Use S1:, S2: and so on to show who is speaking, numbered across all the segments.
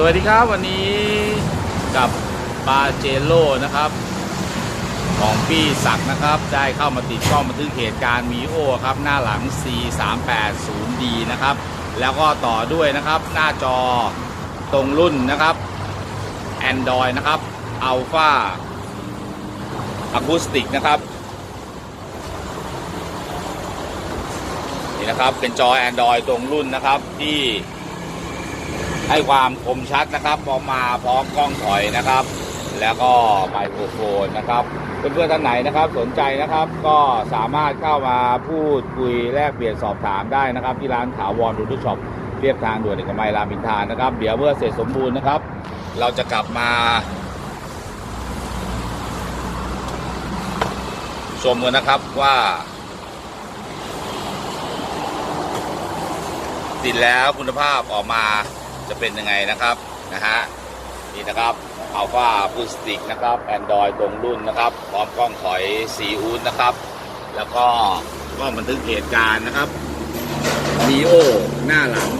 S1: สวัสดีครับวันนี้กับปาเจโ o นะครับ ของพี่ศักนะครับ ได้เข้ามาติดกล้องบันทึกเหตุการณ์มีโอครับ หน้าหลัง C380D นะครับ แล้วก็ต่อด้วยนะครับ หน้าจอตรงรุ่นนะครับ Android นะครับ Alpha Acoustic นะครับนี่นะครับเป็นจอ Android ตรงรุ่นนะครับที่ ให้ความคมชัดนะครับออกมาพร้อมกล้องถอยนะครับ แล้วก็ไมโครโฟนนะครับเพื่อนๆท่านไหนนะครับสนใจนะครับก็สามารถเข้ามาพูดคุยแลกเปลี่ยนสอบถามได้นะครับ ที่ร้านถาวรดูทุช็อปเรียบทางด่วนเอกมัยรามอินทรานะครับ เดี๋ยวเมื่อเสร็จสมบูรณ์นะครับ เราจะกลับมา ชมกันนะครับว่า ติดแล้วคุณภาพออกมา จะเป็นยังไงนะครับนะฮะนี่นะครับอัลฟาพูสติกนะครับแอนดรอยตรงรุ่นนะครับพร้อมกล้องถอยซีอูดนะครับ แล้วก็กล้องบันทึกเหตุการณ์นะครับมีโอหน้าหลัง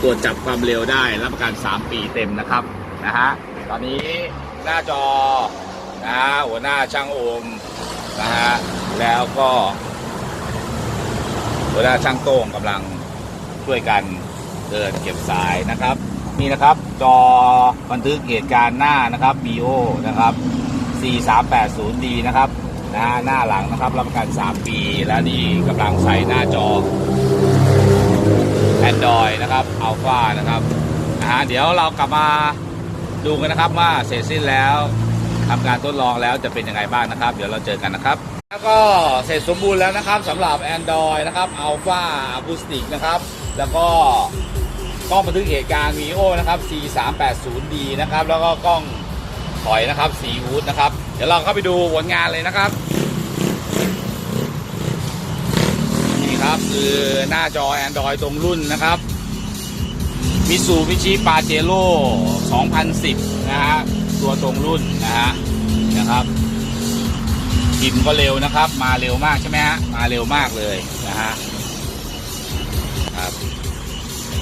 S1: ตรวจจับความเร็วได้รับประกัน 3 ปีเต็มนะครับนะฮะตอนนี้หน้าจอนะฮะหัวหน้าช่างโอมนะฮะแล้วก็หัวหน้าช่างโต้งกำลังช่วยกัน เดินเก็บสายนะครับ นี่นะครับจอบันทึกเหตุการณ์หน้านะครับ BO นะครับ 4380D นะครับนะฮะหน้าหลังนะครับรับประกัน 3 ปี และนี่กำลังใส่หน้าจอ Android นะครับ Alpha นะครับนะฮะเดี๋ยวเรากลับมาดูกันนะครับว่าเสร็จสิ้นแล้วทำการทดลองแล้วจะเป็นยังไงบ้างนะครับ เดี๋ยวเราเจอกันนะครับ แล้วก็เสร็จสมบูรณ์แล้วนะครับสำหรับ Android นะครับ Alpha Acoustic นะครับ แล้วก็ กล้องบันทึกเหตุการณ์ Vio นะครับ C380D นะครับ แล้วก็กล้องถอยนะครับ C Wood นะครับ เดี๋ยวเราเข้าไปดูผลงานเลยนะครับ นี่ครับคือหน้าจอ Android ตรงรุ่นนะครับมิสูบิชิปาเจโร่2010 นะฮะ ตัวตรงรุ่นนะฮะ นะครับพิมก็เร็วนะครับ มาเร็วมากใช่ไหมฮะ มาเร็วมากเลยนะฮะ ครับ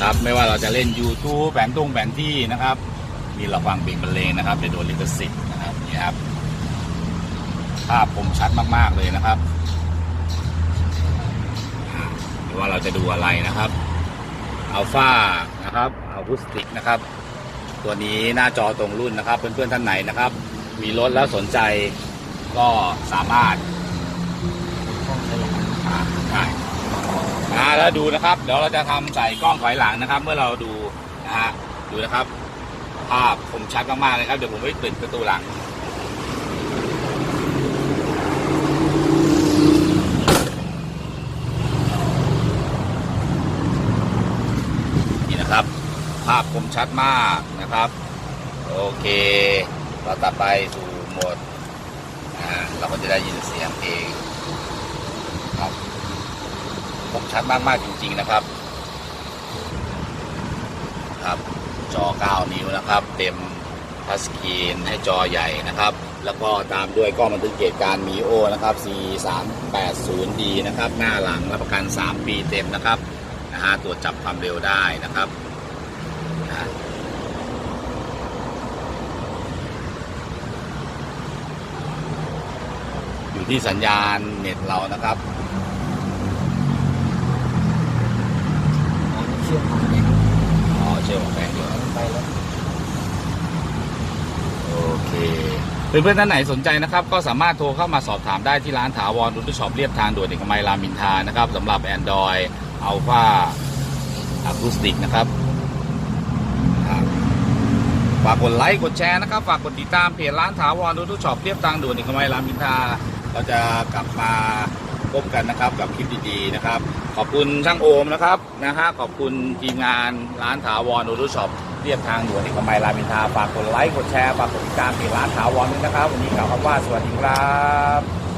S1: ครับไม่ว่าเราจะเล่น YouTube แผนตรงแผนที่นะครับมีเราฟังเพลงบรรเลงนะครับเดี๋ยวโดนลิขสิทธิ์นะครับนี่ครับภาพคมชัดมากๆเลยนะครับหรือว่าเราจะดูอะไรนะครับอัลฟานะครับอัลฟูสติกนะครับ ตัวนี้หน้าจอตรงรุ่นนะครับ เพื่อนๆท่านไหนนะครับ มีรถแล้วสนใจก็สามารถอ่าได้อ่า แล้วดูนะครับ เดี๋ยวเราจะทำใส่กล้องถอยหลังนะครับ เมื่อเราดูนะฮะดูนะครับ ภาพคมชัดมากๆเลยครับ เดี๋ยวผมไปปิดประตูหลังนี่นะครับ ภาพคมชัดมากนะครับ โอเค เราตัดไปสู่โหมดอ่าเราก็จะได้ยินเสียงเพลง มชัดมากๆจริง ๆนะครับครับจอ 9 นิ้วนะครับ เต็มทัชสกรีนให้จอใหญ่นะครับ แล้วก็ตามด้วยกล้องบันทึกเหตุการณ์มีโอนะครับ C380D นะครับ หน้าหลังรับประกัน 3 ปีเต็มนะครับนะฮะตรวจจับความเร็วได้นะครับอยู่ที่สัญญาณเน็ตเรานะครับ
S2: เชื่อมของแบงค์
S1: อ๋อเชื่อมของแบงค์อยู่
S2: ไปแล้ว
S1: โอเคเพื่อนๆท่านไหนสนใจนะครับ ก็สามารถโทรเข้ามาสอบถามได้ที่ร้านถาวรรุตช็อปเรียบทางด่วนเอกมัยรามินทานะครับสำหรับ Android Alpha Acoustic นะครับฝากกดไลค์กดแชร์นะครับ ฝากกดติดตามเพจร้านถาวรรุตช็อปเรียบทางด่วนเอกมัยรามินทาเราจะกลับมาพบกันนะครับกับคลิปดีๆนะครับ อบคุณช่างโอมนะครับนะฮะขอบคุณทีมงานร้านถาวรโอทูช็อปเรียบทางด่วนเอกมัยรามอินทราฝากกดไลค์กดแชร์ฝากกดติดตามเพจร้านถาวรด้วยนะครับ วันนี้กล่าวคำว่าสวัสดีครับ